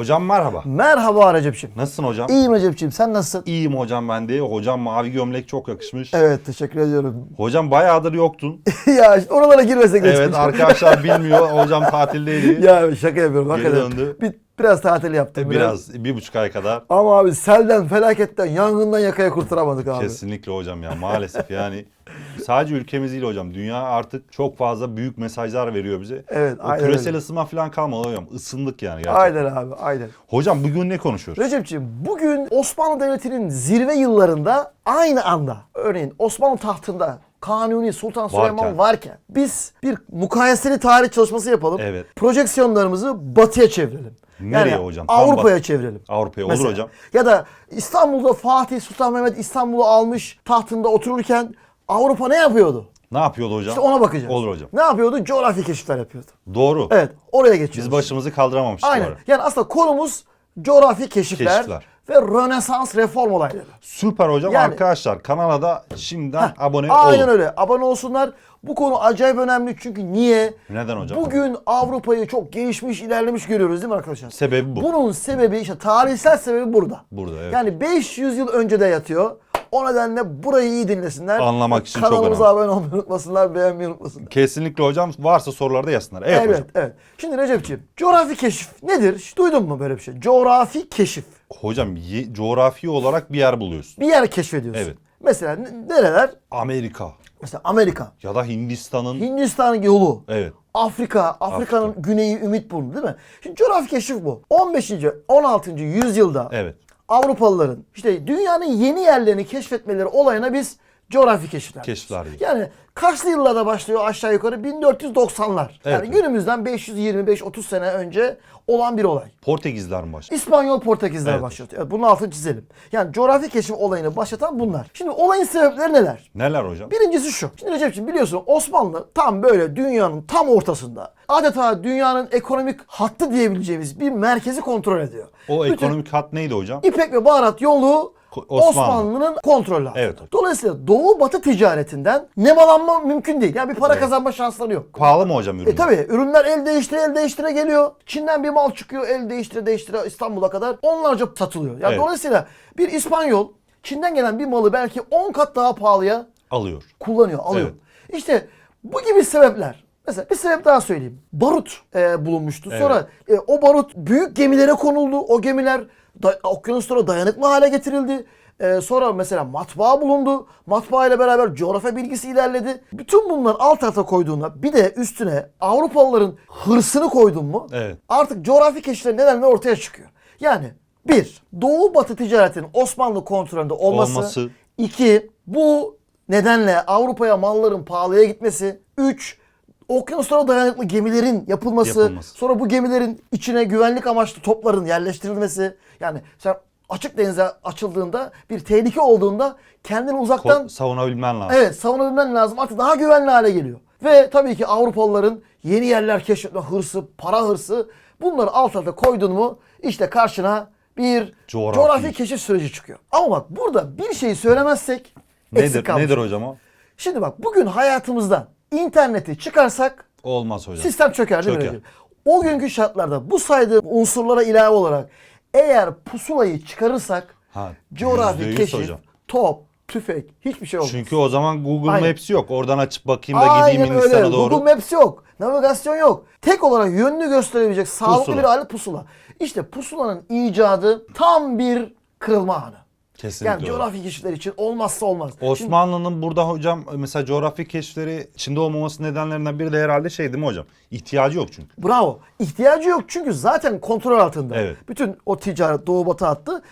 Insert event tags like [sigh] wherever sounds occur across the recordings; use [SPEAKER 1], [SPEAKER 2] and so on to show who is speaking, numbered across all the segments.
[SPEAKER 1] Hocam merhaba.
[SPEAKER 2] Merhaba Recep'ciğim.
[SPEAKER 1] Nasılsın hocam?
[SPEAKER 2] İyiyim Recep'ciğim sen nasılsın?
[SPEAKER 1] İyiyim hocam ben de. Hocam mavi gömlek çok yakışmış.
[SPEAKER 2] Evet teşekkür ediyorum.
[SPEAKER 1] Hocam bayağıdır yoktun. [laughs]
[SPEAKER 2] ya işte oralara girmesek
[SPEAKER 1] evet
[SPEAKER 2] Recep'ciğim.
[SPEAKER 1] arkadaşlar bilmiyor. [laughs] Hocam tatildeydi.
[SPEAKER 2] ya şaka yapıyorum
[SPEAKER 1] Geri
[SPEAKER 2] hakikaten.
[SPEAKER 1] döndü.
[SPEAKER 2] Bir, biraz tatil yaptım.
[SPEAKER 1] Biraz bir buçuk ay kadar.
[SPEAKER 2] Ama abi selden, felaketten, yangından yakaya kurtaramadık abi.
[SPEAKER 1] Kesinlikle hocam ya maalesef yani sadece ülkemiz değil hocam dünya artık çok fazla büyük mesajlar veriyor bize.
[SPEAKER 2] Evet,
[SPEAKER 1] o
[SPEAKER 2] aynen
[SPEAKER 1] küresel
[SPEAKER 2] öyle.
[SPEAKER 1] ısınma falan kalmadı hocam ısındık yani gerçekten.
[SPEAKER 2] Aynen abi aynen.
[SPEAKER 1] Hocam bugün ne konuşuyoruz?
[SPEAKER 2] Recep'ciğim bugün Osmanlı Devleti'nin zirve yıllarında aynı anda örneğin Osmanlı tahtında Kanuni Sultan Süleyman
[SPEAKER 1] Varken.
[SPEAKER 2] varken, biz bir mukayeseli tarih çalışması yapalım.
[SPEAKER 1] Evet.
[SPEAKER 2] Projeksiyonlarımızı batıya çevirelim.
[SPEAKER 1] Nereye
[SPEAKER 2] yani
[SPEAKER 1] hocam? Tam
[SPEAKER 2] Avrupa'ya çevirelim.
[SPEAKER 1] Avrupa'ya olur hocam.
[SPEAKER 2] Ya da İstanbul'da Fatih Sultan Mehmet İstanbul'u almış tahtında otururken Avrupa ne yapıyordu?
[SPEAKER 1] Ne yapıyordu hocam?
[SPEAKER 2] İşte ona bakacağız.
[SPEAKER 1] Olur hocam.
[SPEAKER 2] Ne yapıyordu? Coğrafi keşifler yapıyordu.
[SPEAKER 1] Doğru.
[SPEAKER 2] Evet, oraya geçiyoruz.
[SPEAKER 1] Biz başımızı kaldıramamıştık
[SPEAKER 2] Aynen.
[SPEAKER 1] ara.
[SPEAKER 2] Yani aslında konumuz coğrafi keşifler,
[SPEAKER 1] Keşifler.
[SPEAKER 2] ve Rönesans reform olayları.
[SPEAKER 1] Süper hocam
[SPEAKER 2] Yani-
[SPEAKER 1] arkadaşlar kanala da şimdiden abone
[SPEAKER 2] Aynen
[SPEAKER 1] olun.
[SPEAKER 2] öyle. Abone olsunlar. Bu konu acayip önemli çünkü niye?
[SPEAKER 1] Neden hocam?
[SPEAKER 2] Bugün Avrupa'yı çok gelişmiş, ilerlemiş görüyoruz değil mi arkadaşlar?
[SPEAKER 1] Sebebi bu.
[SPEAKER 2] Bunun sebebi işte tarihsel sebebi burada.
[SPEAKER 1] Burada, evet.
[SPEAKER 2] Yani 500 yıl önce de yatıyor. O nedenle burayı iyi dinlesinler.
[SPEAKER 1] Anlamak için çok
[SPEAKER 2] Kanalımıza
[SPEAKER 1] önemli.
[SPEAKER 2] abone olmayı unutmasınlar, beğenmeyi unutmasınlar.
[SPEAKER 1] Kesinlikle hocam varsa sorularda yazsınlar. Evet,
[SPEAKER 2] Evet,
[SPEAKER 1] hocam.
[SPEAKER 2] evet. Şimdi Recep'ciğim, coğrafi keşif nedir? Hiç duydun mu böyle bir şey? Coğrafi keşif.
[SPEAKER 1] Hocam coğrafi olarak bir yer buluyorsun.
[SPEAKER 2] Bir yer keşfediyorsun.
[SPEAKER 1] Evet.
[SPEAKER 2] Mesela nereler?
[SPEAKER 1] Amerika
[SPEAKER 2] Mesela Amerika,
[SPEAKER 1] ya da Hindistan'ın
[SPEAKER 2] Hindistan'ın yolu,
[SPEAKER 1] evet.
[SPEAKER 2] Afrika, Afrika'nın güneyi Ümitburnu değil mi? Şimdi coğrafi keşif bu. 15. 16. yüzyılda
[SPEAKER 1] Evet.
[SPEAKER 2] Avrupalıların işte dünyanın yeni yerlerini keşfetmeleri olayına biz coğrafi keşifler.
[SPEAKER 1] Keşifler diyoruz.
[SPEAKER 2] Yani kaçlı yıllarda başlıyor aşağı yukarı 1490'lar. yani
[SPEAKER 1] Evet.
[SPEAKER 2] günümüzden 525-30 sene önce olan bir olay.
[SPEAKER 1] Portekizler mi başladı?
[SPEAKER 2] İspanyol Portekizler
[SPEAKER 1] Evet.
[SPEAKER 2] başlatıyor. Evet, bunun altını çizelim. Yani coğrafi keşif olayını başlatan bunlar. Şimdi olayın sebepleri neler?
[SPEAKER 1] Neler hocam?
[SPEAKER 2] Birincisi şu. Şimdi Recep'ciğim biliyorsun Osmanlı tam böyle dünyanın tam ortasında. Adeta dünyanın ekonomik hattı diyebileceğimiz bir merkezi kontrol ediyor.
[SPEAKER 1] O
[SPEAKER 2] Bütün
[SPEAKER 1] ekonomik hat neydi hocam?
[SPEAKER 2] İpek ve baharat yolu
[SPEAKER 1] Osmanlı.
[SPEAKER 2] Osmanlı'nın kontrolü altında.
[SPEAKER 1] Evet.
[SPEAKER 2] Dolayısıyla doğu batı ticaretinden nemalanma mümkün değil. Yani bir para
[SPEAKER 1] Evet.
[SPEAKER 2] kazanma şansları yok.
[SPEAKER 1] Pahalı mı hocam ürünler?
[SPEAKER 2] E tabi ürünler el değiştire el değiştire geliyor. Çin'den bir mal çıkıyor el değiştire değiştire İstanbul'a kadar onlarca satılıyor. Yani
[SPEAKER 1] Evet.
[SPEAKER 2] dolayısıyla bir İspanyol Çin'den gelen bir malı belki 10 kat daha pahalıya
[SPEAKER 1] Alıyor.
[SPEAKER 2] kullanıyor, alıyor. İşte bu gibi sebepler. Mesela bir sebep daha söyleyeyim. Barut e, bulunmuştu. Sonra e, o barut büyük gemilere konuldu. O gemiler da, okyanuslara dayanıklı hale getirildi. E, sonra mesela matbaa bulundu. Matbaa ile beraber coğrafya bilgisi ilerledi. Bütün bunlar alt alta koyduğunda bir de üstüne Avrupalıların hırsını koydun mu?
[SPEAKER 1] Evet.
[SPEAKER 2] Artık coğrafi keşiflerin nedenleri ortaya çıkıyor. Yani bir, Doğu Batı ticaretinin Osmanlı kontrolünde olması.
[SPEAKER 1] Olması.
[SPEAKER 2] İki, bu nedenle Avrupa'ya malların pahalıya gitmesi. Üç, okyanuslara dayanıklı gemilerin yapılması.
[SPEAKER 1] Yapılması.
[SPEAKER 2] Sonra bu gemilerin içine güvenlik amaçlı topların yerleştirilmesi. Yani sen açık denize açıldığında bir tehlike olduğunda kendini uzaktan
[SPEAKER 1] Ko- savunabilmen lazım.
[SPEAKER 2] Evet savunabilmen lazım. Artık daha güvenli hale geliyor. Ve tabii ki Avrupalıların yeni yerler keşfetme hırsı, para hırsı bunları alt alta koydun mu işte karşına bir
[SPEAKER 1] Coğrafi.
[SPEAKER 2] coğrafi, keşif süreci çıkıyor. Ama bak burada bir şeyi söylemezsek eksik
[SPEAKER 1] Nedir,
[SPEAKER 2] kalmış.
[SPEAKER 1] nedir hocam o?
[SPEAKER 2] Şimdi bak bugün hayatımızdan interneti çıkarsak
[SPEAKER 1] Olmaz hocam.
[SPEAKER 2] sistem çöker değil mi?
[SPEAKER 1] Çöker.
[SPEAKER 2] Recep? O günkü şartlarda bu saydığım unsurlara ilave olarak eğer pusulayı çıkarırsak
[SPEAKER 1] Ha,
[SPEAKER 2] coğrafi
[SPEAKER 1] %100
[SPEAKER 2] keşif,
[SPEAKER 1] hocam.
[SPEAKER 2] top, tüfek hiçbir şey olmaz.
[SPEAKER 1] Çünkü o zaman Google
[SPEAKER 2] Aynen.
[SPEAKER 1] Maps yok. Oradan açıp bakayım da gideyim
[SPEAKER 2] Aynen öyle.
[SPEAKER 1] Hindistan'a doğru.
[SPEAKER 2] Google Maps yok. Navigasyon yok. Tek olarak yönünü gösterebilecek sağlıklı
[SPEAKER 1] Pusula.
[SPEAKER 2] bir alet pusula. İşte pusulanın icadı tam bir kırılma anı.
[SPEAKER 1] Kesinlikle.
[SPEAKER 2] Yani
[SPEAKER 1] öyle.
[SPEAKER 2] coğrafi keşifler için olmazsa olmaz. Şimdi
[SPEAKER 1] Osmanlı'nın burada hocam mesela coğrafi keşifleri içinde olmaması nedenlerinden biri de herhalde şey değil mi hocam? İhtiyacı yok çünkü.
[SPEAKER 2] bravo. İhtiyacı yok çünkü zaten kontrol altında.
[SPEAKER 1] Evet.
[SPEAKER 2] Bütün o ticaret doğu batı hattı.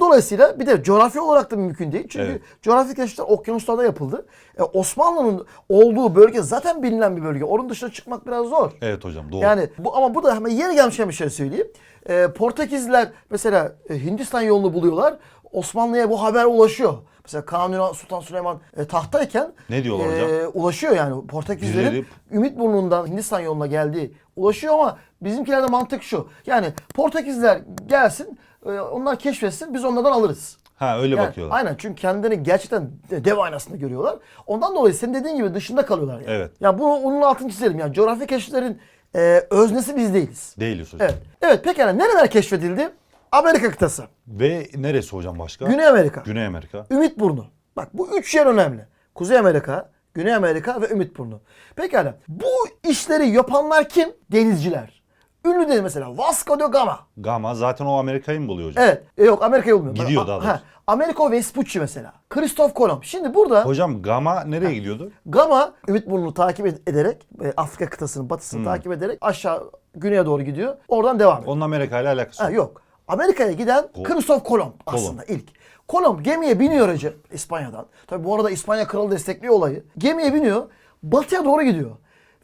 [SPEAKER 2] Dolayısıyla bir de coğrafi olarak da mümkün değil. Çünkü
[SPEAKER 1] Evet.
[SPEAKER 2] coğrafi keşifler okyanuslarda yapıldı. E, Osmanlı'nın olduğu bölge zaten bilinen bir bölge. Onun dışına çıkmak biraz zor.
[SPEAKER 1] Evet hocam doğru.
[SPEAKER 2] Yani bu ama bu da hemen yeni gelmişken bir şey söyleyeyim. Ee, Portekizliler mesela e, Hindistan yolunu buluyorlar. Osmanlı'ya bu haber ulaşıyor. Mesela Kanuni Sultan Süleyman e, tahttayken
[SPEAKER 1] Ne diyorlar hocam?
[SPEAKER 2] ulaşıyor yani Portekizlerin
[SPEAKER 1] Birileri-
[SPEAKER 2] Ümitburnu'ndan Hindistan yoluna geldiği ulaşıyor ama bizimkilerde mantık şu. Yani Portekizliler gelsin e, onlar keşfetsin biz onlardan alırız.
[SPEAKER 1] ha öyle
[SPEAKER 2] Yani
[SPEAKER 1] bakıyorlar.
[SPEAKER 2] Aynen çünkü kendilerini gerçekten dev aynasında görüyorlar. Ondan dolayı senin dediğin gibi dışında kalıyorlar yani.
[SPEAKER 1] Evet.
[SPEAKER 2] Ya bunu onun altını çizelim. Yani coğrafi keşiflerin e, öznesi biz değiliz.
[SPEAKER 1] Değiliz hocam.
[SPEAKER 2] Evet. Evet pekala nereler keşfedildi? Amerika kıtası,
[SPEAKER 1] Ve neresi hocam başka?
[SPEAKER 2] Güney Amerika,
[SPEAKER 1] Güney Amerika.
[SPEAKER 2] Ümit Burnu. Bak bu üç yer önemli. Kuzey Amerika, Güney Amerika ve Ümit Burnu. Pekala bu işleri yapanlar kim? Denizciler. Ünlü deniz mesela Vasco da Gama.
[SPEAKER 1] Gama zaten o Amerika'yı mı buluyor hocam?
[SPEAKER 2] Evet. E, yok Amerika'ya olmuyor.
[SPEAKER 1] Gidiyor
[SPEAKER 2] Ha,
[SPEAKER 1] daha doğrusu.
[SPEAKER 2] ha, Americo Vespucci mesela. Christoph Kolomb. Şimdi burada
[SPEAKER 1] Hocam Gama nereye gidiyordu?
[SPEAKER 2] Gama Ümit Burnu'nu takip ed- ederek e, Afrika kıtasının batısını
[SPEAKER 1] Hmm.
[SPEAKER 2] takip ederek aşağı güneye doğru gidiyor. Oradan devam ediyor.
[SPEAKER 1] Onun Amerika ile alakası
[SPEAKER 2] Ha,
[SPEAKER 1] yok.
[SPEAKER 2] yok. Amerika'ya giden
[SPEAKER 1] Kol-
[SPEAKER 2] Christoph Kolomb aslında ilk. Kolomb gemiye biniyor Recep İspanya'dan. Tabi bu arada İspanya kralı destekliyor olayı. Gemiye biniyor. Batıya doğru gidiyor.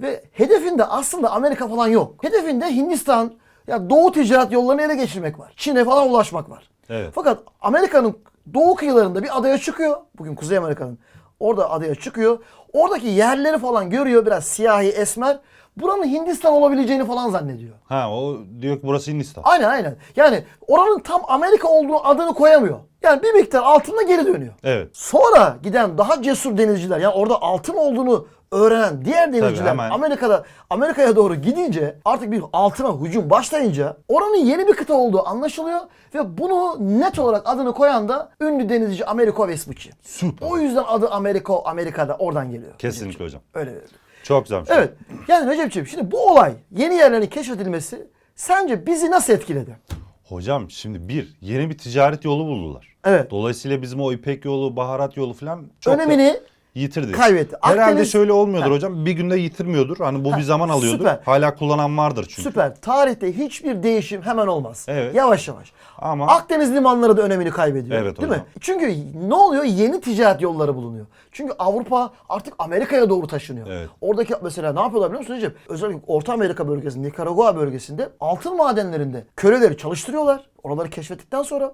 [SPEAKER 2] Ve hedefinde aslında Amerika falan yok. Hedefinde Hindistan, ya doğu ticaret yollarını ele geçirmek var. Çin'e falan ulaşmak var.
[SPEAKER 1] Evet.
[SPEAKER 2] Fakat Amerika'nın doğu kıyılarında bir adaya çıkıyor. Bugün Kuzey Amerika'nın. Orada adaya çıkıyor. Oradaki yerleri falan görüyor biraz siyahi esmer. Buranın Hindistan olabileceğini falan zannediyor.
[SPEAKER 1] Ha o diyor ki burası Hindistan.
[SPEAKER 2] Aynen aynen. Yani oranın tam Amerika olduğu adını koyamıyor. Yani bir miktar altında geri dönüyor.
[SPEAKER 1] Evet.
[SPEAKER 2] Sonra giden daha cesur denizciler yani orada altın olduğunu öğrenen diğer denizciler
[SPEAKER 1] hemen.
[SPEAKER 2] Amerika'da Amerika'ya doğru gidince artık bir altına hücum başlayınca oranın yeni bir kıta olduğu anlaşılıyor ve bunu net olarak adını koyan da ünlü denizci Americo Vespucci.
[SPEAKER 1] Süper.
[SPEAKER 2] O yüzden adı Americo Amerika'da oradan geliyor.
[SPEAKER 1] Kesinlikle hocam.
[SPEAKER 2] Öyle öyle.
[SPEAKER 1] Çok güzelmiş.
[SPEAKER 2] Evet. Yani Recep'ciğim şimdi bu olay yeni yerlerin keşfedilmesi sence bizi nasıl etkiledi?
[SPEAKER 1] Hocam şimdi bir yeni bir ticaret yolu buldular.
[SPEAKER 2] Evet.
[SPEAKER 1] Dolayısıyla bizim o İpek yolu, baharat yolu falan çok da
[SPEAKER 2] Önemini
[SPEAKER 1] yitirdi.
[SPEAKER 2] kaybetti.
[SPEAKER 1] Herhalde
[SPEAKER 2] Akdeniz-
[SPEAKER 1] şöyle olmuyordur
[SPEAKER 2] Ha.
[SPEAKER 1] hocam. Bir günde yitirmiyordur. Hani bu bir zaman alıyordur.
[SPEAKER 2] süper.
[SPEAKER 1] Hala kullanan vardır çünkü.
[SPEAKER 2] Süper. Tarihte hiçbir değişim hemen olmaz.
[SPEAKER 1] Evet.
[SPEAKER 2] Yavaş yavaş.
[SPEAKER 1] Ama-
[SPEAKER 2] Akdeniz limanları da önemini kaybediyor.
[SPEAKER 1] Evet
[SPEAKER 2] değil
[SPEAKER 1] hocam.
[SPEAKER 2] mi? Çünkü ne oluyor? Yeni ticaret yolları bulunuyor. Çünkü Avrupa artık Amerika'ya doğru taşınıyor.
[SPEAKER 1] Evet.
[SPEAKER 2] Oradaki mesela ne yapıyorlar biliyor musun Recep? Özellikle Orta Amerika bölgesinde, Nikaragua bölgesinde altın madenlerinde köleleri çalıştırıyorlar. Oraları keşfettikten sonra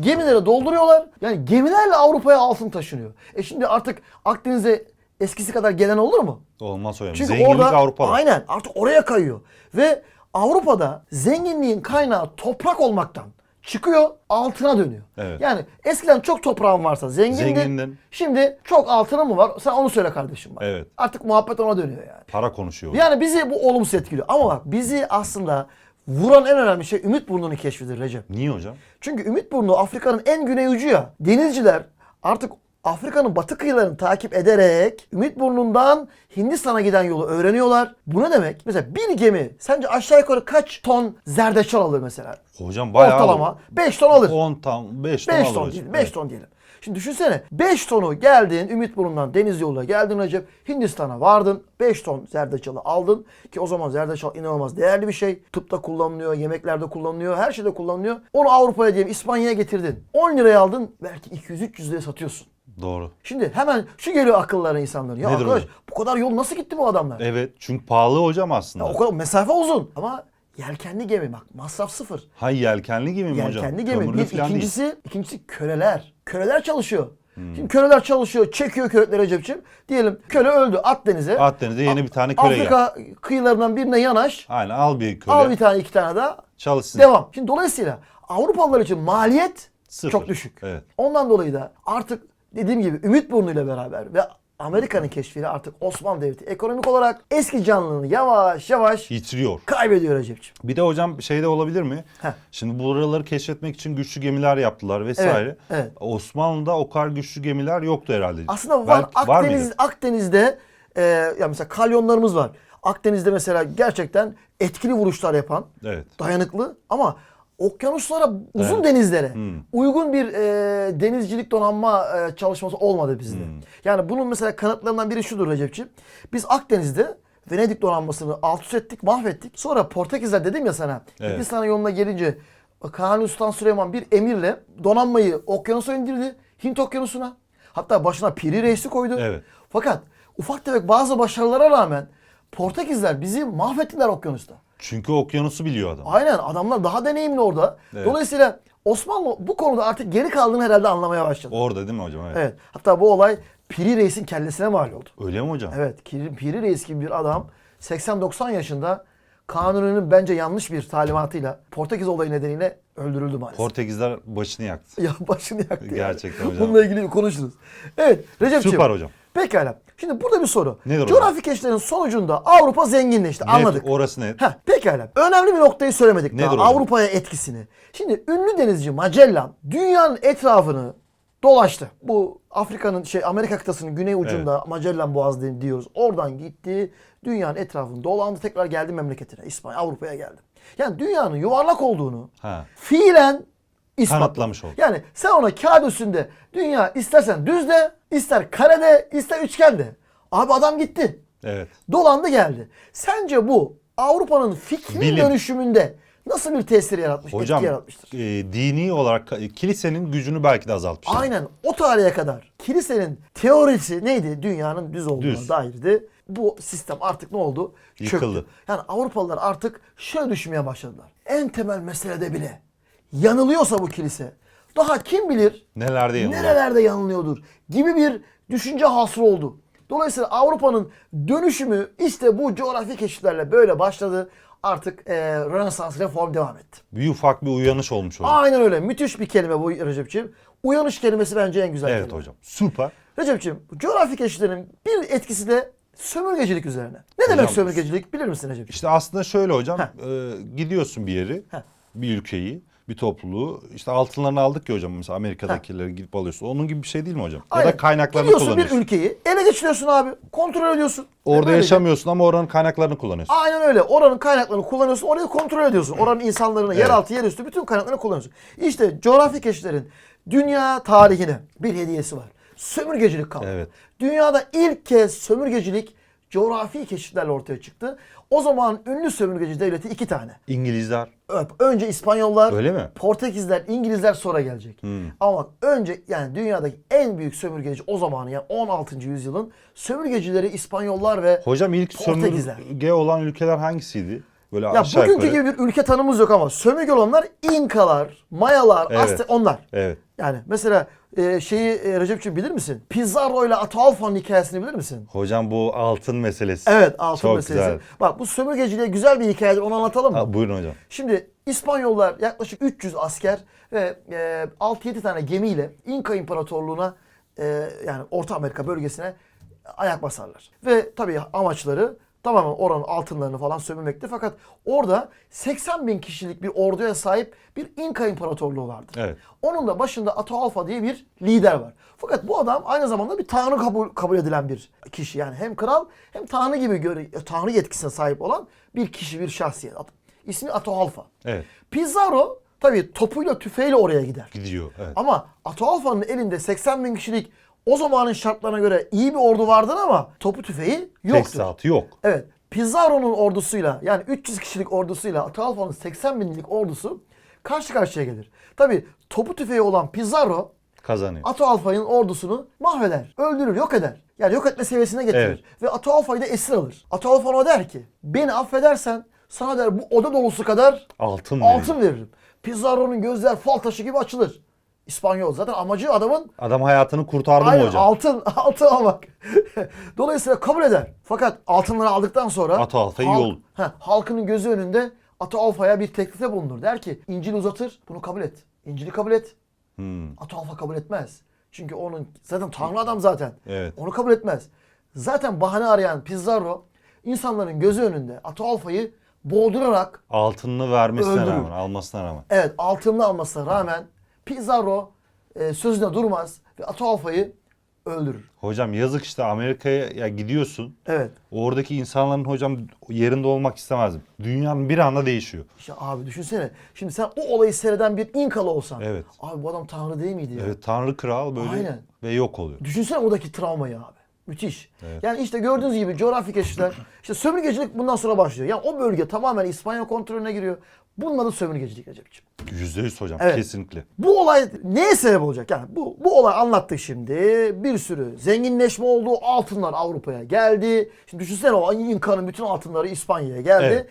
[SPEAKER 2] gemilere dolduruyorlar. Yani gemilerle Avrupa'ya altın taşınıyor. E şimdi artık Akdeniz'e eskisi kadar gelen olur mu?
[SPEAKER 1] Olmaz hocam.
[SPEAKER 2] Çünkü
[SPEAKER 1] Zenginlik
[SPEAKER 2] orada
[SPEAKER 1] Avrupa'da.
[SPEAKER 2] aynen artık oraya kayıyor. Ve Avrupa'da zenginliğin kaynağı toprak olmaktan çıkıyor altına dönüyor.
[SPEAKER 1] Evet.
[SPEAKER 2] Yani eskiden çok toprağın varsa zengindin.
[SPEAKER 1] Zengindin.
[SPEAKER 2] Şimdi çok altının mı var? Sen onu söyle kardeşim bak.
[SPEAKER 1] Evet.
[SPEAKER 2] Artık muhabbet ona dönüyor yani.
[SPEAKER 1] Para konuşuyor.
[SPEAKER 2] Yani bizi bu olumsuz etkiliyor. Ama bak bizi aslında vuran en önemli şey Ümit Burnu'nun keşfidir Recep.
[SPEAKER 1] Niye hocam?
[SPEAKER 2] Çünkü Ümit Burnu Afrika'nın en güney ucu ya. Denizciler artık Afrika'nın batı kıyılarını takip ederek Ümit Burnu'ndan Hindistan'a giden yolu öğreniyorlar. Bu ne demek? Mesela bir gemi sence aşağı yukarı kaç ton zerdeçal alır mesela?
[SPEAKER 1] Hocam bayağı
[SPEAKER 2] Ortalama 5 ton alır.
[SPEAKER 1] 10 ton, 5 ton
[SPEAKER 2] 5
[SPEAKER 1] alır
[SPEAKER 2] ton
[SPEAKER 1] hocam.
[SPEAKER 2] diyelim. 5 ton diyelim. Şimdi düşünsene 5 tonu geldin Ümit Burnu'ndan deniz yoluyla geldin Recep Hindistan'a vardın 5 ton zerdeçalı aldın ki o zaman zerdeçal inanılmaz değerli bir şey. Tıpta kullanılıyor, yemeklerde kullanılıyor, her şeyde kullanılıyor. Onu Avrupa'ya diyelim İspanya'ya getirdin. 10 liraya aldın belki 200-300 liraya satıyorsun.
[SPEAKER 1] Doğru.
[SPEAKER 2] Şimdi hemen şu geliyor akıllara insanların. Ya
[SPEAKER 1] Nedir
[SPEAKER 2] arkadaş
[SPEAKER 1] hocam?
[SPEAKER 2] bu kadar yol nasıl gitti bu adamlar?
[SPEAKER 1] Evet çünkü pahalı hocam aslında.
[SPEAKER 2] Ya o kadar mesafe uzun ama yelkenli gemi bak masraf sıfır.
[SPEAKER 1] Ha yelkenli gibi mi hocam?
[SPEAKER 2] Yelkenli gemi.
[SPEAKER 1] Kömürlü
[SPEAKER 2] Bir,
[SPEAKER 1] falan değil.
[SPEAKER 2] İkincisi, ikincisi köleler. Köleler çalışıyor. Şimdi köleler çalışıyor, çekiyor köletleri Recep'ciğim. Diyelim köle öldü, at denize.
[SPEAKER 1] Akdeniz'e yeni bir tane köle gel.
[SPEAKER 2] Afrika kıyılarından birine yanaş.
[SPEAKER 1] Aynen al bir köle.
[SPEAKER 2] Al bir tane iki tane daha.
[SPEAKER 1] Çalışsın.
[SPEAKER 2] Devam. Şimdi dolayısıyla Avrupalılar için maliyet
[SPEAKER 1] Sıfır.
[SPEAKER 2] çok düşük.
[SPEAKER 1] Evet.
[SPEAKER 2] Ondan dolayı da artık dediğim gibi Ümit Burnu ile beraber ve Amerika'nın keşfiyle artık Osmanlı Devleti ekonomik olarak eski canlılığını yavaş yavaş
[SPEAKER 1] Yitiriyor.
[SPEAKER 2] kaybediyor Recep'ciğim.
[SPEAKER 1] Bir de hocam şey de olabilir mi?
[SPEAKER 2] Heh.
[SPEAKER 1] Şimdi buraları keşfetmek için güçlü gemiler yaptılar vesaire.
[SPEAKER 2] Evet, evet.
[SPEAKER 1] Osmanlı'da o kadar güçlü gemiler yoktu herhalde.
[SPEAKER 2] Aslında var.
[SPEAKER 1] Belki- var
[SPEAKER 2] Akdeniz
[SPEAKER 1] mıydı?
[SPEAKER 2] Akdeniz'de e, ya mesela kalyonlarımız var. Akdeniz'de mesela gerçekten etkili vuruşlar yapan,
[SPEAKER 1] Evet.
[SPEAKER 2] dayanıklı ama okyanuslara, uzun denizlere
[SPEAKER 1] Hmm.
[SPEAKER 2] uygun bir e, denizcilik donanma e, çalışması olmadı bizde.
[SPEAKER 1] Hmm.
[SPEAKER 2] Yani bunun mesela kanıtlarından biri şudur Recep'ciğim. Biz Akdeniz'de Venedik donanmasını alt üst ettik, mahvettik. Sonra Portekizler dedim ya sana.
[SPEAKER 1] Evet.
[SPEAKER 2] Hindistan yoluna gelince Kanuni Sultan Süleyman bir emirle donanmayı okyanusa indirdi. Hint okyanusuna. Hatta başına Piri Reis'i koydu.
[SPEAKER 1] Evet.
[SPEAKER 2] Fakat ufak tefek bazı başarılara rağmen Portekizler bizi mahvettiler okyanusta.
[SPEAKER 1] Çünkü okyanusu biliyor adam.
[SPEAKER 2] Aynen adamlar daha deneyimli orada.
[SPEAKER 1] Evet.
[SPEAKER 2] Dolayısıyla Osmanlı bu konuda artık geri kaldığını herhalde anlamaya başladı.
[SPEAKER 1] Orada değil mi hocam? Evet.
[SPEAKER 2] Evet. Hatta bu olay Piri Reis'in kellesine mal oldu.
[SPEAKER 1] Öyle mi hocam?
[SPEAKER 2] Evet. Piri, Reis gibi bir adam 80-90 yaşında Kanuni'nin bence yanlış bir talimatıyla Portekiz olayı nedeniyle öldürüldü maalesef.
[SPEAKER 1] Portekizler başını yaktı. [laughs]
[SPEAKER 2] ya başını yaktı. yani.
[SPEAKER 1] Gerçekten hocam.
[SPEAKER 2] Bununla ilgili konuşuruz. Evet Recep'ciğim.
[SPEAKER 1] Süper hocam.
[SPEAKER 2] Pekala. Şimdi burada bir soru.
[SPEAKER 1] Nedir o?
[SPEAKER 2] Coğrafi keşiflerin sonucunda Avrupa zenginleşti.
[SPEAKER 1] Net,
[SPEAKER 2] Anladık.
[SPEAKER 1] Orası net.
[SPEAKER 2] Heh, pekala. Önemli bir noktayı söylemedik
[SPEAKER 1] Nedir
[SPEAKER 2] daha. Avrupa'ya etkisini. Şimdi ünlü denizci Magellan dünyanın etrafını dolaştı. Bu Afrika'nın şey Amerika kıtasının güney ucunda Magellan Boğazı diyoruz. Oradan gitti. Dünyanın etrafını dolandı. Tekrar geldi memleketine. İspanya, Avrupa'ya geldi. Yani dünyanın yuvarlak olduğunu
[SPEAKER 1] Ha.
[SPEAKER 2] fiilen ispatladı.
[SPEAKER 1] Kanıtlamış oldu.
[SPEAKER 2] Yani sen ona kağıt üstünde dünya istersen düzde, ister karede, ister üçgende. Abi adam gitti.
[SPEAKER 1] Evet.
[SPEAKER 2] Dolandı geldi. Sence bu Avrupa'nın fikri
[SPEAKER 1] Bilim.
[SPEAKER 2] dönüşümünde nasıl bir tesir yaratmış,
[SPEAKER 1] Hocam
[SPEAKER 2] etki yaratmıştır?
[SPEAKER 1] e, dini olarak e, kilisenin gücünü belki de azaltmıştır.
[SPEAKER 2] Aynen o tarihe kadar kilisenin teorisi neydi? Dünyanın düz olduğuna
[SPEAKER 1] Düz.
[SPEAKER 2] dairdi. Bu sistem artık ne oldu? Çöktü.
[SPEAKER 1] Yıkıldı.
[SPEAKER 2] Yani Avrupalılar artık şöyle düşünmeye başladılar. En temel meselede bile yanılıyorsa bu kilise daha kim bilir
[SPEAKER 1] Nelerde yanılıyor?
[SPEAKER 2] nerelerde yanılıyordur gibi bir düşünce hasıl oldu. Dolayısıyla Avrupa'nın dönüşümü işte bu coğrafi keşiflerle böyle başladı. Artık e, Rönesans reform devam etti.
[SPEAKER 1] Bir ufak bir uyanış olmuş hocam.
[SPEAKER 2] Aynen öyle. Müthiş bir kelime bu Recep'ciğim. Uyanış kelimesi bence en güzel
[SPEAKER 1] Evet
[SPEAKER 2] kelime.
[SPEAKER 1] hocam. Süper.
[SPEAKER 2] Recep'ciğim coğrafi keşiflerin bir etkisi de sömürgecilik üzerine. Ne demek
[SPEAKER 1] Hocam-
[SPEAKER 2] sömürgecilik bilir misin Recep?
[SPEAKER 1] İşte aslında şöyle hocam.
[SPEAKER 2] Heh.
[SPEAKER 1] e, gidiyorsun bir yeri.
[SPEAKER 2] Heh.
[SPEAKER 1] Bir ülkeyi. Bir topluluğu. İşte altınlarını aldık ya hocam. Mesela Amerika'dakileri gidip alıyorsun. Onun gibi bir şey değil mi hocam? Ya
[SPEAKER 2] Aynen.
[SPEAKER 1] da kaynaklarını kullanıyorsun.
[SPEAKER 2] bir ülkeyi ele geçiriyorsun abi. Kontrol ediyorsun.
[SPEAKER 1] Orada
[SPEAKER 2] Böylece-
[SPEAKER 1] yaşamıyorsun ama oranın kaynaklarını kullanıyorsun.
[SPEAKER 2] Aynen öyle. Oranın kaynaklarını kullanıyorsun. Orayı kontrol ediyorsun. Oranın insanlarını, yeraltı, yerüstü bütün kaynaklarını kullanıyorsun. İşte coğrafi keşiflerin dünya tarihine bir hediyesi var. Sömürgecilik kavramı.
[SPEAKER 1] Evet.
[SPEAKER 2] Dünyada ilk kez sömürgecilik coğrafi keşiflerle ortaya çıktı. O zaman ünlü sömürgeci devleti iki tane.
[SPEAKER 1] İngilizler.
[SPEAKER 2] Öp. Önce İspanyollar,
[SPEAKER 1] Öyle mi?
[SPEAKER 2] Portekizler, İngilizler sonra gelecek.
[SPEAKER 1] Hmm.
[SPEAKER 2] Ama önce yani dünyadaki en büyük sömürgeci o zamanı yani 16. yüzyılın sömürgecileri İspanyollar ve
[SPEAKER 1] Hocam ilk
[SPEAKER 2] Portekizler.
[SPEAKER 1] sömürge olan ülkeler hangisiydi? Böyle
[SPEAKER 2] Ya
[SPEAKER 1] aşağı
[SPEAKER 2] bugünkü
[SPEAKER 1] yukarı.
[SPEAKER 2] gibi bir ülke tanımımız yok ama sömürge olanlar İnkalar, Mayalar,
[SPEAKER 1] Evet.
[SPEAKER 2] Aztek onlar.
[SPEAKER 1] Evet.
[SPEAKER 2] Yani mesela e, şeyi e, Recep'ciğim bilir misin? Pizarro ile Ataulfo'nun hikayesini bilir misin?
[SPEAKER 1] Hocam bu altın meselesi.
[SPEAKER 2] Evet altın
[SPEAKER 1] Çok
[SPEAKER 2] meselesi.
[SPEAKER 1] güzel.
[SPEAKER 2] Bak bu sömürgeciliğe güzel bir hikayedir onu anlatalım mı?
[SPEAKER 1] Ha, buyurun hocam.
[SPEAKER 2] Şimdi İspanyollar yaklaşık 300 asker ve e, 6-7 tane gemiyle İnka İmparatorluğu'na e, yani Orta Amerika bölgesine ayak basarlar. Ve tabii amaçları tamamen oranın altınlarını falan sömürmekti. Fakat orada 80 bin kişilik bir orduya sahip bir İnka İmparatorluğu vardır.
[SPEAKER 1] Evet.
[SPEAKER 2] Onun da başında Atahualpa diye bir lider var. Fakat bu adam aynı zamanda bir tanrı kabul, kabul edilen bir kişi. Yani hem kral hem tanrı gibi göre, tanrı yetkisine sahip olan bir kişi, bir şahsiyet. İsmi Atahualpa.
[SPEAKER 1] Evet.
[SPEAKER 2] Pizarro tabii topuyla tüfeğiyle oraya gider.
[SPEAKER 1] Gidiyor. Evet.
[SPEAKER 2] Ama Atahualpa'nın elinde 80 bin kişilik o zamanın şartlarına göre iyi bir ordu vardır ama topu tüfeği yoktur.
[SPEAKER 1] Teçhizatı yok.
[SPEAKER 2] Evet. Pizarro'nun ordusuyla yani 300 kişilik ordusuyla Atahualpa'nın 80 binlik ordusu karşı karşıya gelir. Tabii topu tüfeği olan Pizarro
[SPEAKER 1] Kazanıyor.
[SPEAKER 2] Atahualpa'nın ordusunu mahveder, öldürür, yok eder. Yani yok etme seviyesine getirir.
[SPEAKER 1] Evet.
[SPEAKER 2] Ve Atahualpa'yı da esir alır. Atahualpa ona der ki beni affedersen sana der bu oda dolusu kadar
[SPEAKER 1] Altın,
[SPEAKER 2] altın
[SPEAKER 1] veriyor.
[SPEAKER 2] veririm. Pizarro'nun gözler fal taşı gibi açılır. İspanyol zaten amacı adamın
[SPEAKER 1] Adam hayatını kurtardı mı
[SPEAKER 2] aynen
[SPEAKER 1] hocam?
[SPEAKER 2] altın [laughs] altın almak. Dolayısıyla kabul eder. Fakat altınları aldıktan sonra
[SPEAKER 1] Atahualpa'yı
[SPEAKER 2] halk-
[SPEAKER 1] yol-
[SPEAKER 2] Heh, halkının gözü önünde Atahualpa'ya bir teklifte bulunur. Der ki İncil uzatır bunu kabul et. İncil'i kabul et.
[SPEAKER 1] Hmm.
[SPEAKER 2] Atahualpa kabul etmez. Çünkü onun zaten tanrı adam zaten.
[SPEAKER 1] Evet.
[SPEAKER 2] Onu kabul etmez. Zaten bahane arayan Pizarro insanların gözü önünde Atahualpa'yı boğdurarak
[SPEAKER 1] Altınını vermesine
[SPEAKER 2] Öldürür.
[SPEAKER 1] rağmen, almasına rağmen.
[SPEAKER 2] evet altınlı almasına rağmen Pizarro e, sözüne durmaz ve Atahualpa'yı öldürür.
[SPEAKER 1] Hocam yazık işte Amerika'ya ya gidiyorsun.
[SPEAKER 2] Evet.
[SPEAKER 1] Oradaki insanların hocam yerinde olmak istemezdim. Dünyanın bir anda değişiyor.
[SPEAKER 2] İşte abi düşünsene. Şimdi sen o olayı seyreden bir İnkalı olsan.
[SPEAKER 1] Evet.
[SPEAKER 2] Abi bu adam tanrı değil miydi ya?
[SPEAKER 1] Evet Tanrı Kral böyle
[SPEAKER 2] Aynen.
[SPEAKER 1] ve yok oluyor.
[SPEAKER 2] Düşünsene oradaki travmayı abi. Müthiş.
[SPEAKER 1] Evet.
[SPEAKER 2] Yani işte gördüğünüz gibi coğrafi keşifler, işte sömürgecilik bundan sonra başlıyor. Yani o bölge tamamen İspanya kontrolüne giriyor. Bunun adı sömürgecilik Recep'ciğim.
[SPEAKER 1] Yüzde yüz hocam
[SPEAKER 2] Evet.
[SPEAKER 1] kesinlikle.
[SPEAKER 2] Bu olay neye sebep olacak? Yani bu, bu olay anlattık şimdi. Bir sürü zenginleşme oldu. Altınlar Avrupa'ya geldi. Şimdi düşünsene o İnka'nın bütün altınları İspanya'ya geldi.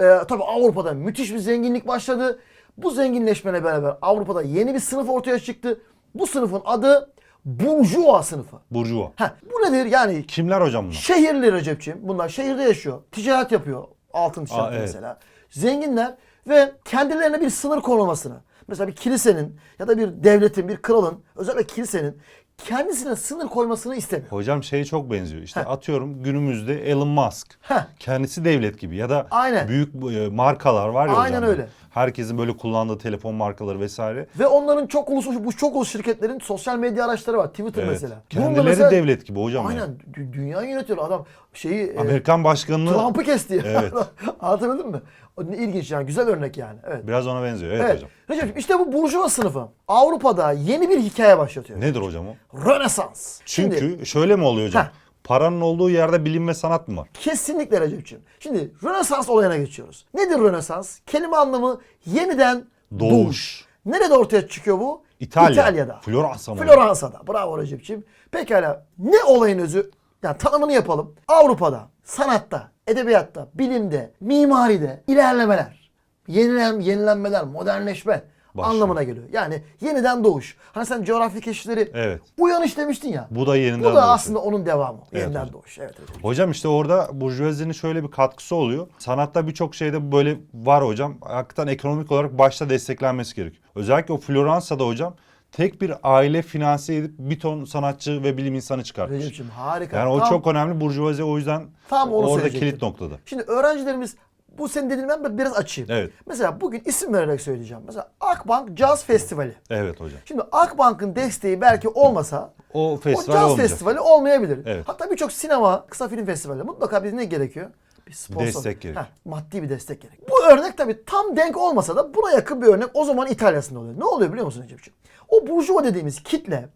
[SPEAKER 2] Ee, tabii Avrupa'da müthiş bir zenginlik başladı. Bu zenginleşmeyle beraber Avrupa'da yeni bir sınıf ortaya çıktı. Bu sınıfın adı Burjuva sınıfı.
[SPEAKER 1] Burjuva.
[SPEAKER 2] Heh, bu nedir? Yani
[SPEAKER 1] Kimler hocam bunlar?
[SPEAKER 2] Şehirli Recep'ciğim. Bunlar şehirde yaşıyor. Ticaret yapıyor. Altın ticareti
[SPEAKER 1] Aa, evet.
[SPEAKER 2] mesela. Zenginler ve kendilerine bir sınır konulmasını. Mesela bir kilisenin ya da bir devletin, bir kralın, özellikle kilisenin kendisine sınır koymasını istemiyor.
[SPEAKER 1] Hocam şeye çok benziyor. İşte
[SPEAKER 2] Heh.
[SPEAKER 1] atıyorum günümüzde Elon Musk.
[SPEAKER 2] Heh.
[SPEAKER 1] Kendisi devlet gibi ya da
[SPEAKER 2] Aynen.
[SPEAKER 1] büyük e, markalar var ya
[SPEAKER 2] Aynen
[SPEAKER 1] hocam.
[SPEAKER 2] öyle.
[SPEAKER 1] Herkesin böyle kullandığı telefon markaları vesaire.
[SPEAKER 2] Ve onların çok uluslu bu çok uluslu şirketlerin sosyal medya araçları var. Twitter
[SPEAKER 1] Evet.
[SPEAKER 2] mesela. Bunun da
[SPEAKER 1] Kendileri
[SPEAKER 2] mesela-
[SPEAKER 1] devlet gibi hocam.
[SPEAKER 2] Aynen
[SPEAKER 1] yani.
[SPEAKER 2] dü- dünyayı yönetiyor adam. Şeyi e,
[SPEAKER 1] Amerikan başkanını
[SPEAKER 2] Trump'ı kesti. [laughs]
[SPEAKER 1] Evet.
[SPEAKER 2] Anlatabildim mi? O ne ilginç yani güzel örnek yani. Evet.
[SPEAKER 1] biraz ona benziyor. Evet,
[SPEAKER 2] Evet.
[SPEAKER 1] hocam.
[SPEAKER 2] Recep'ciğim işte bu burjuva sınıfı Avrupa'da yeni bir hikaye başlatıyor.
[SPEAKER 1] Nedir hocam o?
[SPEAKER 2] Rönesans.
[SPEAKER 1] Çünkü
[SPEAKER 2] Şimdi,
[SPEAKER 1] şöyle mi oluyor hocam?
[SPEAKER 2] Heh.
[SPEAKER 1] Paranın olduğu yerde bilim ve sanat mı var?
[SPEAKER 2] kesinlikle Recep'ciğim. Şimdi Rönesans olayına geçiyoruz. Nedir Rönesans? Kelime anlamı yeniden doğuş.
[SPEAKER 1] Doğuş.
[SPEAKER 2] Nerede ortaya çıkıyor bu?
[SPEAKER 1] İtalya.
[SPEAKER 2] İtalya'da.
[SPEAKER 1] Floransa mı?
[SPEAKER 2] Floransa'da. Bravo Recep'ciğim. Pekala ne olayın özü? Yani tanımını yapalım. Avrupa'da, sanatta, edebiyatta, bilimde, mimaride ilerlemeler, yenilen, yenilenmeler, modernleşme
[SPEAKER 1] Başlıyor.
[SPEAKER 2] anlamına geliyor. Yani yeniden doğuş. Hani sen coğrafi keşifleri
[SPEAKER 1] Evet.
[SPEAKER 2] uyanış demiştin ya.
[SPEAKER 1] Bu da yeniden
[SPEAKER 2] Bu da
[SPEAKER 1] doğuş.
[SPEAKER 2] aslında onun devamı.
[SPEAKER 1] Evet
[SPEAKER 2] yeniden
[SPEAKER 1] hocam.
[SPEAKER 2] doğuş. Evet hocam.
[SPEAKER 1] Hocam işte orada burjuvazinin şöyle bir katkısı oluyor. Sanatta birçok şeyde böyle var hocam. Hakikaten ekonomik olarak başta desteklenmesi gerekiyor. Özellikle o Floransa'da hocam tek bir aile finanse edip bir ton sanatçı ve bilim insanı çıkartmış.
[SPEAKER 2] Recep'ciğim harika.
[SPEAKER 1] Yani o
[SPEAKER 2] Tam-
[SPEAKER 1] çok önemli burjuvazi o yüzden
[SPEAKER 2] Tam onu
[SPEAKER 1] orada
[SPEAKER 2] söyleyecektim.
[SPEAKER 1] kilit noktada.
[SPEAKER 2] Şimdi öğrencilerimiz bu senin dediğin ben biraz açayım.
[SPEAKER 1] Evet.
[SPEAKER 2] Mesela bugün isim vererek söyleyeceğim. Mesela Akbank Jazz Festivali.
[SPEAKER 1] Evet hocam.
[SPEAKER 2] Şimdi Akbank'ın desteği belki olmasa
[SPEAKER 1] O
[SPEAKER 2] o
[SPEAKER 1] festival
[SPEAKER 2] Jazz
[SPEAKER 1] olmayacak.
[SPEAKER 2] Festivali olmayabilir.
[SPEAKER 1] Evet.
[SPEAKER 2] Hatta birçok sinema, kısa film festivali mutlaka bize ne gerekiyor? Bir sponsor.
[SPEAKER 1] Destek gerekiyor.
[SPEAKER 2] Heh, maddi bir destek gerekiyor. Bu örnek tabii tam denk olmasa da buna yakın bir örnek o zaman İtalya'sında oluyor. Ne oluyor biliyor musun Recep'ciğim? O burjuva dediğimiz kitle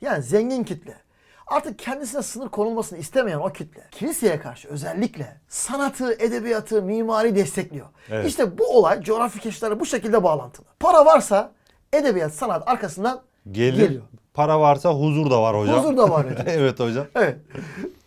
[SPEAKER 2] yani zengin kitle artık kendisine sınır konulmasını istemeyen o kitle kiliseye karşı özellikle sanatı, edebiyatı, mimari destekliyor.
[SPEAKER 1] Evet.
[SPEAKER 2] İşte bu olay coğrafi keşiflerle bu şekilde bağlantılı. Para varsa edebiyat, sanat arkasından
[SPEAKER 1] Gelir.
[SPEAKER 2] geliyor.
[SPEAKER 1] Para varsa huzur da var hocam.
[SPEAKER 2] Huzur da var [laughs] hocam.
[SPEAKER 1] evet hocam.
[SPEAKER 2] Evet.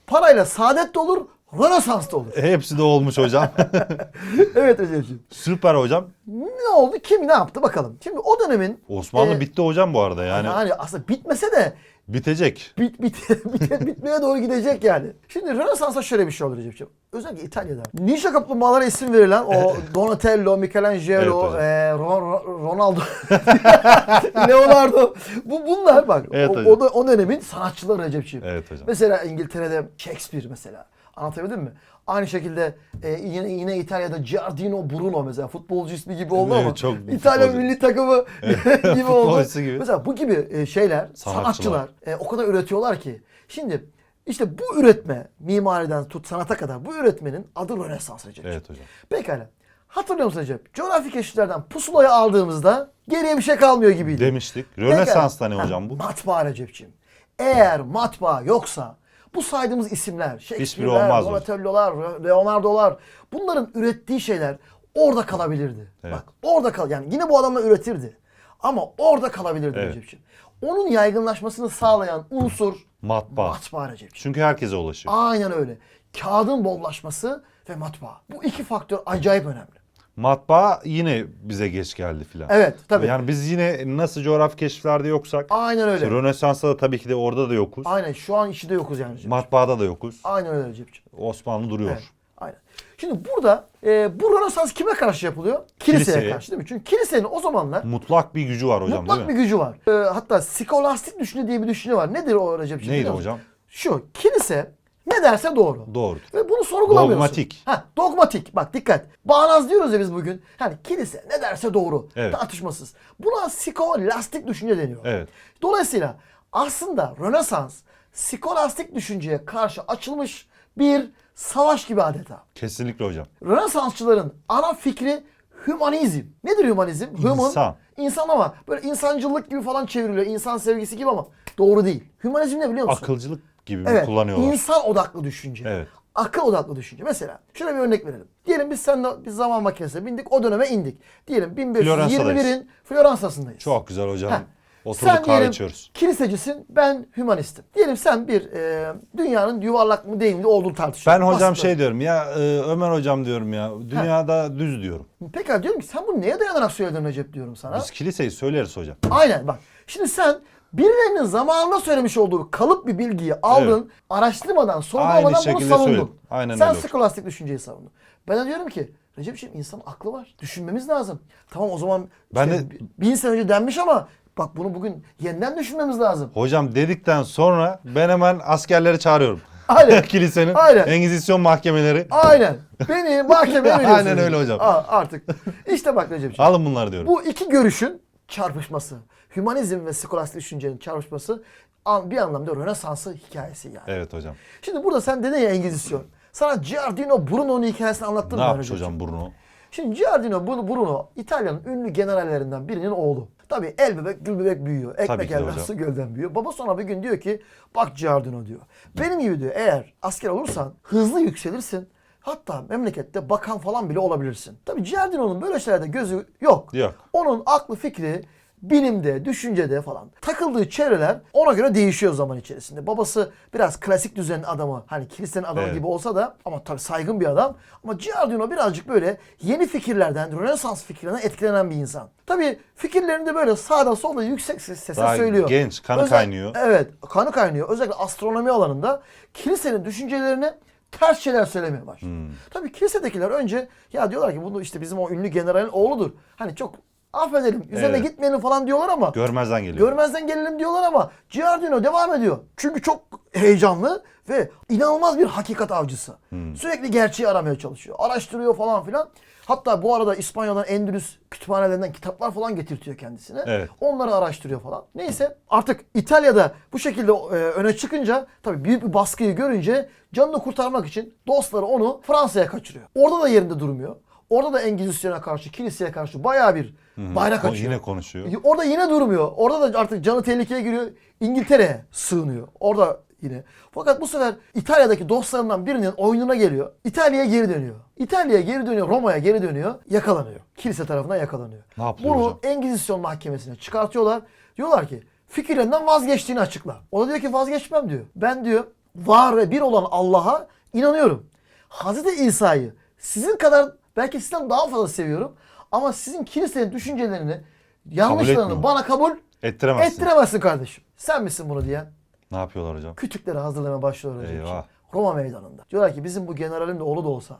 [SPEAKER 2] Parayla saadet de olur, Rönesans da olur.
[SPEAKER 1] Hepsi de olmuş hocam. [laughs]
[SPEAKER 2] evet Recep'ciğim.
[SPEAKER 1] Süper hocam.
[SPEAKER 2] Ne oldu? Kim ne yaptı bakalım. Şimdi o dönemin
[SPEAKER 1] Osmanlı
[SPEAKER 2] e,
[SPEAKER 1] bitti hocam bu arada yani.
[SPEAKER 2] yani aslında bitmese de
[SPEAKER 1] Bitecek.
[SPEAKER 2] bit, [laughs] bit, bit- bitmeye doğru gidecek yani. Şimdi Rönesans'ta şöyle bir şey olur Recep'ciğim. Özellikle İtalya'da. Ninja kaplumbağalara isim verilen o Donatello, Michelangelo,
[SPEAKER 1] Evet
[SPEAKER 2] e, Ro- Ro- Ronaldo, [laughs] Leonardo. Bu bunlar bak.
[SPEAKER 1] Evet
[SPEAKER 2] o, o, da, o dönemin sanatçıları Recep'ciğim.
[SPEAKER 1] Evet hocam.
[SPEAKER 2] Mesela İngiltere'de Shakespeare mesela. Anlatabildim mi? Aynı şekilde e, yine, yine İtalya'da Giardino Bruno mesela futbolcu ismi gibi oldu
[SPEAKER 1] Evet,
[SPEAKER 2] ama
[SPEAKER 1] çok
[SPEAKER 2] İtalya
[SPEAKER 1] futbolcu.
[SPEAKER 2] milli takımı [laughs] [laughs] gibi oldu.
[SPEAKER 1] futbolcusu gibi.
[SPEAKER 2] Mesela bu gibi e, şeyler, sanatçılar,
[SPEAKER 1] Sanatçılar.
[SPEAKER 2] e, o kadar üretiyorlar ki. Şimdi işte bu üretme mimariden tut sanata kadar bu üretmenin adı Rönesans Recep.
[SPEAKER 1] Evet hocam.
[SPEAKER 2] Pekala. Hatırlıyor musun Recep? Coğrafi keşiflerden pusulayı aldığımızda geriye bir şey kalmıyor gibiydi.
[SPEAKER 1] Demiştik. Rönesans'ta ne hocam bu?
[SPEAKER 2] Matbaa Recep'ciğim. Eğer matbaa yoksa bu saydığımız isimler, Shakespeare'ler? Donatello'lar, Leonardo'lar bunların ürettiği şeyler orada kalabilirdi.
[SPEAKER 1] Evet.
[SPEAKER 2] Bak orada kal yani yine bu adamlar üretirdi. Ama orada kalabilirdi
[SPEAKER 1] Evet.
[SPEAKER 2] Recep'ciğim. Onun yaygınlaşmasını sağlayan unsur
[SPEAKER 1] Matbaa.
[SPEAKER 2] matbaa Recep'ciğim.
[SPEAKER 1] Çünkü herkese ulaşıyor.
[SPEAKER 2] Aynen öyle. Kağıdın bollaşması ve matbaa. Bu iki faktör acayip önemli.
[SPEAKER 1] Matbaa yine bize geç geldi filan.
[SPEAKER 2] Evet tabii.
[SPEAKER 1] Yani biz yine nasıl coğrafi keşiflerde yoksak
[SPEAKER 2] Aynen öyle.
[SPEAKER 1] Rönesans'ta da tabii ki de orada da yokuz.
[SPEAKER 2] Aynen şu an içinde yokuz yani. Recep'ciğim.
[SPEAKER 1] Matbaada da yokuz.
[SPEAKER 2] Aynen öyle Recep'ciğim.
[SPEAKER 1] Osmanlı duruyor.
[SPEAKER 2] Evet, aynen. Şimdi burada e, bu Rönesans kime karşı yapılıyor? Kiliseye,
[SPEAKER 1] Kiliseye.
[SPEAKER 2] karşı değil mi? Çünkü kilisenin o zamanlar
[SPEAKER 1] Mutlak bir gücü var hocam
[SPEAKER 2] mutlak
[SPEAKER 1] değil
[SPEAKER 2] bir
[SPEAKER 1] mi?
[SPEAKER 2] gücü var. E, hatta skolastik düşünce diye bir düşünce var. Nedir o Recep'ciğim?
[SPEAKER 1] Neydi hocam?
[SPEAKER 2] Şu kilise ne derse doğru.
[SPEAKER 1] Doğru.
[SPEAKER 2] Ve bunu sorgulamıyorsun.
[SPEAKER 1] Dogmatik.
[SPEAKER 2] Ha, dogmatik. Bak dikkat. Bağnaz diyoruz ya biz bugün. Hani kilise ne derse doğru.
[SPEAKER 1] Evet.
[SPEAKER 2] Tartışmasız. Buna skolastik düşünce deniyor.
[SPEAKER 1] Evet.
[SPEAKER 2] Dolayısıyla aslında Rönesans skolastik düşünceye karşı açılmış bir savaş gibi adeta.
[SPEAKER 1] Kesinlikle hocam.
[SPEAKER 2] Rönesansçıların ana fikri hümanizm. Nedir hümanizm? Human,
[SPEAKER 1] İnsan.
[SPEAKER 2] İnsan ama böyle insancılık gibi falan çevriliyor. İnsan sevgisi gibi ama doğru değil. Hümanizm ne biliyor musun?
[SPEAKER 1] Akılcılık gibi mi
[SPEAKER 2] Evet.
[SPEAKER 1] kullanıyorlar?
[SPEAKER 2] İnsan odaklı düşünce.
[SPEAKER 1] Evet.
[SPEAKER 2] Akıl odaklı düşünce. Mesela şöyle bir örnek verelim. Diyelim biz seninle bir zaman makinesine bindik o döneme indik. Diyelim 1521'in
[SPEAKER 1] Floransa'dayız.
[SPEAKER 2] Floransa'sındayız.
[SPEAKER 1] Çok güzel hocam.
[SPEAKER 2] Heh.
[SPEAKER 1] Oturduk
[SPEAKER 2] sen
[SPEAKER 1] kahve
[SPEAKER 2] diyelim
[SPEAKER 1] içiyoruz.
[SPEAKER 2] kilisecisin, ben hümanistim. Diyelim sen bir e, dünyanın yuvarlak mı değil mi olduğunu tartışıyorsun.
[SPEAKER 1] Ben hocam
[SPEAKER 2] Basit
[SPEAKER 1] şey diyorum ya e, Ömer hocam diyorum ya dünyada düz diyorum.
[SPEAKER 2] Pekala diyorum ki sen bunu neye dayanarak söyledin Recep diyorum sana.
[SPEAKER 1] Biz kiliseyi söyleriz hocam.
[SPEAKER 2] Aynen bak. Şimdi sen birilerinin zamanında söylemiş olduğu kalıp bir bilgiyi aldın, araştırmadan, sorgulamadan bunu savundun.
[SPEAKER 1] söyledim. Aynen
[SPEAKER 2] sen
[SPEAKER 1] öyle
[SPEAKER 2] skolastik düşünceyi savundun. Ben de diyorum ki Recep'ciğim insanın aklı var. Düşünmemiz lazım. Tamam o zaman
[SPEAKER 1] Ben
[SPEAKER 2] işte
[SPEAKER 1] de-
[SPEAKER 2] bin sene önce denmiş ama Bak bunu bugün yeniden düşünmemiz lazım.
[SPEAKER 1] Hocam dedikten sonra ben hemen askerleri çağırıyorum.
[SPEAKER 2] Aynen. [laughs]
[SPEAKER 1] Kilisenin
[SPEAKER 2] Aynen.
[SPEAKER 1] Engizisyon mahkemeleri.
[SPEAKER 2] Aynen. Beni mahkemeye [laughs]
[SPEAKER 1] Aynen
[SPEAKER 2] veriyorsunuz.
[SPEAKER 1] öyle hocam.
[SPEAKER 2] Aa, artık. İşte bak Recep'ciğim.
[SPEAKER 1] Alın bunları diyorum.
[SPEAKER 2] Bu iki görüşün çarpışması. Hümanizm ve skolastik düşüncenin çarpışması bir anlamda Rönesans'ı hikayesi yani.
[SPEAKER 1] Evet hocam.
[SPEAKER 2] Şimdi burada sen dedin ya Engizisyon. Sana Giardino Bruno'nun hikayesini anlattım
[SPEAKER 1] Ne
[SPEAKER 2] mı
[SPEAKER 1] yapmış hocam Bruno?
[SPEAKER 2] Şimdi Giardino Bru- Bruno İtalya'nın ünlü generallerinden birinin oğlu. Tabii el bebek gül bebek büyüyor. Ekmek elden su gölden büyüyor. Baba sonra bir gün diyor ki bak Giardino diyor. Benim gibi diyor eğer asker olursan hızlı yükselirsin. Hatta memlekette bakan falan bile olabilirsin. Tabii Giardino'nun böyle şeylerde gözü yok.
[SPEAKER 1] Yok.
[SPEAKER 2] Onun aklı fikri bilimde, düşüncede falan. Takıldığı çevreler ona göre değişiyor zaman içerisinde. Babası biraz klasik düzenin adamı. Hani kilisenin adamı
[SPEAKER 1] Evet.
[SPEAKER 2] gibi olsa da ama tabii saygın bir adam. Ama Giardino birazcık böyle yeni fikirlerden, Rönesans fikirlerinden etkilenen bir insan. Tabii fikirlerini de böyle sağda solda yüksek ses- sese
[SPEAKER 1] Daha
[SPEAKER 2] söylüyor.
[SPEAKER 1] genç, kanı kaynıyor.
[SPEAKER 2] Evet, kanı kaynıyor. Özellikle astronomi alanında kilisenin düşüncelerini ters şeyler söylemeye başlıyor.
[SPEAKER 1] Hmm.
[SPEAKER 2] Tabii kilisedekiler önce ya diyorlar ki bunu işte bizim o ünlü generalin oğludur. Hani çok affedelim üzerine
[SPEAKER 1] Evet.
[SPEAKER 2] gitmeyelim falan diyorlar ama
[SPEAKER 1] Görmezden geliyor.
[SPEAKER 2] görmezden gelelim diyorlar ama Giardino devam ediyor. Çünkü çok heyecanlı ve inanılmaz bir hakikat avcısı.
[SPEAKER 1] Hmm.
[SPEAKER 2] Sürekli gerçeği aramaya çalışıyor. Araştırıyor falan filan. Hatta bu arada İspanya'dan Endülüs kütüphanelerinden kitaplar falan getirtiyor kendisine.
[SPEAKER 1] Evet.
[SPEAKER 2] Onları araştırıyor falan. Neyse artık İtalya'da bu şekilde e, öne çıkınca tabii büyük bir baskıyı görünce canını kurtarmak için dostları onu Fransa'ya kaçırıyor. Orada da yerinde durmuyor. Orada da Engizisyon'a karşı, kiliseye karşı bayağı bir bayrak açıyor.
[SPEAKER 1] Yine konuşuyor.
[SPEAKER 2] Orada yine durmuyor. Orada da artık canı tehlikeye giriyor. İngiltere'ye sığınıyor. Orada yine. Fakat bu sefer İtalya'daki dostlarından birinin oyununa geliyor. İtalya'ya geri dönüyor. İtalya'ya geri dönüyor, Roma'ya geri dönüyor. Yakalanıyor. Kilise tarafından yakalanıyor.
[SPEAKER 1] Ne yapıyor
[SPEAKER 2] Bunu
[SPEAKER 1] hocam?
[SPEAKER 2] Engizisyon mahkemesine çıkartıyorlar. Diyorlar ki fikirlerinden vazgeçtiğini açıkla. O da diyor ki vazgeçmem diyor. Ben diyor var ve bir olan Allah'a inanıyorum. Hazreti İsa'yı sizin kadar belki sizden daha fazla seviyorum. Ama sizin kilisenin düşüncelerini, yanlışlarını bana kabul
[SPEAKER 1] Ettiremezsin.
[SPEAKER 2] ettiremezsin kardeşim. Sen misin bunu diyen?
[SPEAKER 1] Ne yapıyorlar hocam?
[SPEAKER 2] Kütükleri hazırlamaya başlıyorlar. hocam.
[SPEAKER 1] Eyvah.
[SPEAKER 2] Roma meydanında. Diyorlar ki bizim bu generalin de oğlu da olsa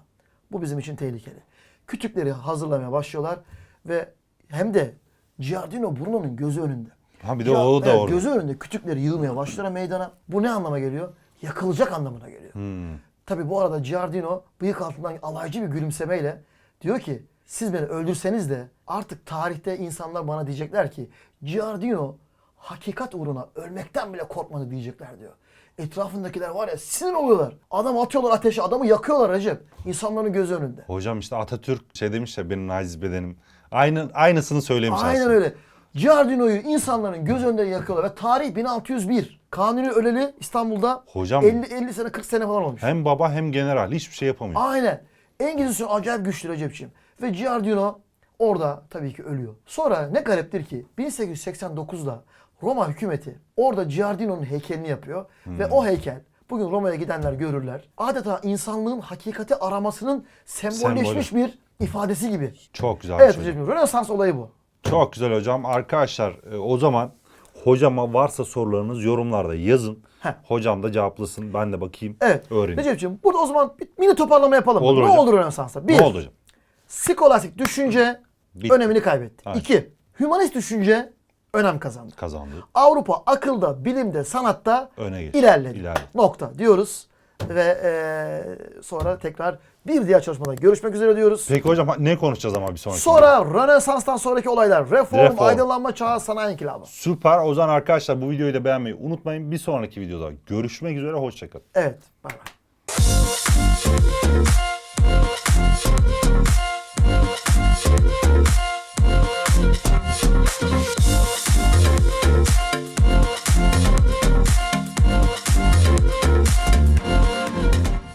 [SPEAKER 2] bu bizim için tehlikeli. Kütükleri hazırlamaya başlıyorlar ve hem de Giardino Bruno'nun gözü önünde.
[SPEAKER 1] Ha bir de
[SPEAKER 2] Ya,
[SPEAKER 1] oğlu da
[SPEAKER 2] evet,
[SPEAKER 1] orada.
[SPEAKER 2] Gözü önünde kütükleri yığmaya başlar meydana. Bu ne anlama geliyor? Yakılacak anlamına geliyor.
[SPEAKER 1] Hmm.
[SPEAKER 2] Tabi bu arada Giardino bıyık altından alaycı bir gülümsemeyle diyor ki siz beni öldürseniz de artık tarihte insanlar bana diyecekler ki Giardino hakikat uğruna ölmekten bile korkmadı diyecekler diyor. Etrafındakiler var ya sinir oluyorlar. Adam atıyorlar ateşe, adamı yakıyorlar Recep. İnsanların gözü önünde.
[SPEAKER 1] Hocam işte Atatürk şey demiş ya benim naciz bedenim. Aynı, aynısını söylemiş
[SPEAKER 2] Aynen
[SPEAKER 1] aslında.
[SPEAKER 2] öyle. Giardino'yu insanların göz önünde yakıyorlar ve tarih 1601. Kanuni öleli İstanbul'da
[SPEAKER 1] Hocam-
[SPEAKER 2] 50, 50 sene 40 sene falan olmuş.
[SPEAKER 1] Hem baba hem general hiçbir şey yapamıyor.
[SPEAKER 2] Aynen. Engizisyon acayip güçlü Recep'ciğim. Ve Giardino orada tabii ki ölüyor. Sonra ne gariptir ki 1889'da Roma hükümeti orada Giardino'nun heykelini yapıyor. Ve o heykel bugün Roma'ya gidenler görürler. Adeta insanlığın hakikati aramasının sembolleşmiş bir ifadesi gibi.
[SPEAKER 1] Çok güzel.
[SPEAKER 2] Evet
[SPEAKER 1] hocam.
[SPEAKER 2] Rönesans olayı bu.
[SPEAKER 1] Çok güzel hocam. Arkadaşlar e, o zaman hocama varsa sorularınız yorumlarda yazın.
[SPEAKER 2] Heh.
[SPEAKER 1] Hocam da cevaplasın. Ben de bakayım.
[SPEAKER 2] Evet.
[SPEAKER 1] Öğreneyim.
[SPEAKER 2] Recep'ciğim burada o zaman bir mini toparlama yapalım.
[SPEAKER 1] Olur
[SPEAKER 2] ne
[SPEAKER 1] hocam.
[SPEAKER 2] oldu Rönesans'ta? Bir,
[SPEAKER 1] Ne oldu hocam?
[SPEAKER 2] skolastik düşünce
[SPEAKER 1] Bitti.
[SPEAKER 2] önemini kaybetti.
[SPEAKER 1] Evet.
[SPEAKER 2] İki, hümanist düşünce önem kazandı.
[SPEAKER 1] Kazandı.
[SPEAKER 2] Avrupa akılda, bilimde, sanatta
[SPEAKER 1] Öne geçti.
[SPEAKER 2] ilerledi.
[SPEAKER 1] İlerledi.
[SPEAKER 2] Nokta diyoruz. Ve eee, sonra tekrar bir diğer çalışmada görüşmek üzere diyoruz.
[SPEAKER 1] Peki hocam ne konuşacağız ama bir sonraki?
[SPEAKER 2] Sonra Rönesans'tan sonraki olaylar. Reform,
[SPEAKER 1] Reform.
[SPEAKER 2] aydınlanma çağı, sanayi inkılabı.
[SPEAKER 1] Süper. O zaman arkadaşlar bu videoyu da beğenmeyi unutmayın. Bir sonraki videoda görüşmek üzere. Hoşçakalın.
[SPEAKER 2] Evet. Bay bay. Thank you.